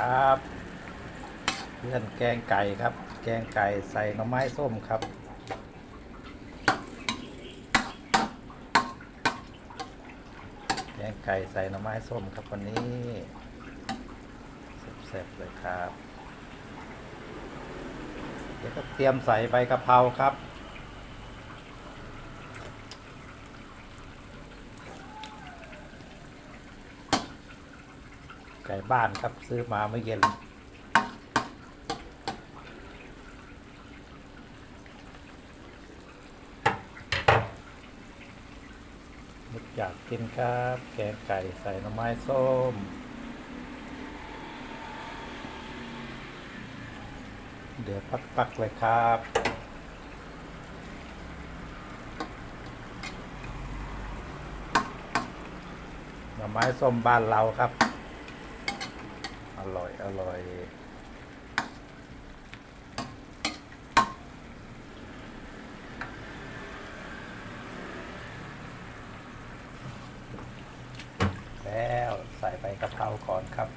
ครับเพื่อนแกงไก่ครับ แกงไก่ใส่หน่อไม้ส้มครับแกงไก่ใส่หน่อไม้ส้มครับวันนี้แซ่บๆเลยครับ เดี๋ยวก็เตรียมใส่ใบกะเพราครับ ไก่บ้านครับซื้อมาเมื่อเย็น นึกอยากกินครับ แกงไก่ใส่หน่อไม้ส้ม เดี๋ยวปักๆเลยครับหน่อไม้ส้มบ้านเราครับ อร่อย อร่อย แล้วใส่ใบกะเพราก่อนครับ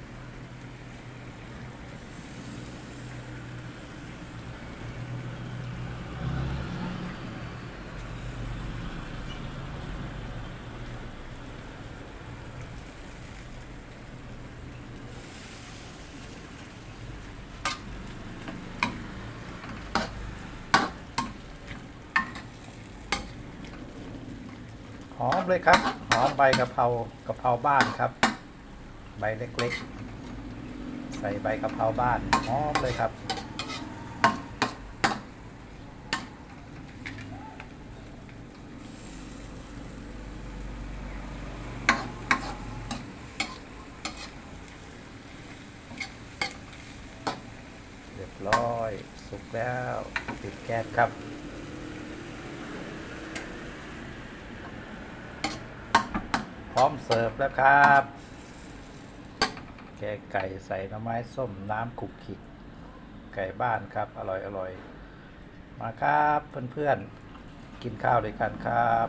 อมเลยครับ หอมใบกะเพรากะเพราบ้านครับ ใบเล็กๆ ใส่ใบกะเพราบ้าน หอมเลยครับ เรียบร้อย สุกแล้วปิดแก๊สครับ พร้อมเสิร์ฟแล้วครับ แกงไก่ใส่หน่อไม้ส้มน้ำขุกขิกไก่บ้านครับ อร่อยอร่อยมาครับเพื่อนๆ กินข้าวด้วยกันครับ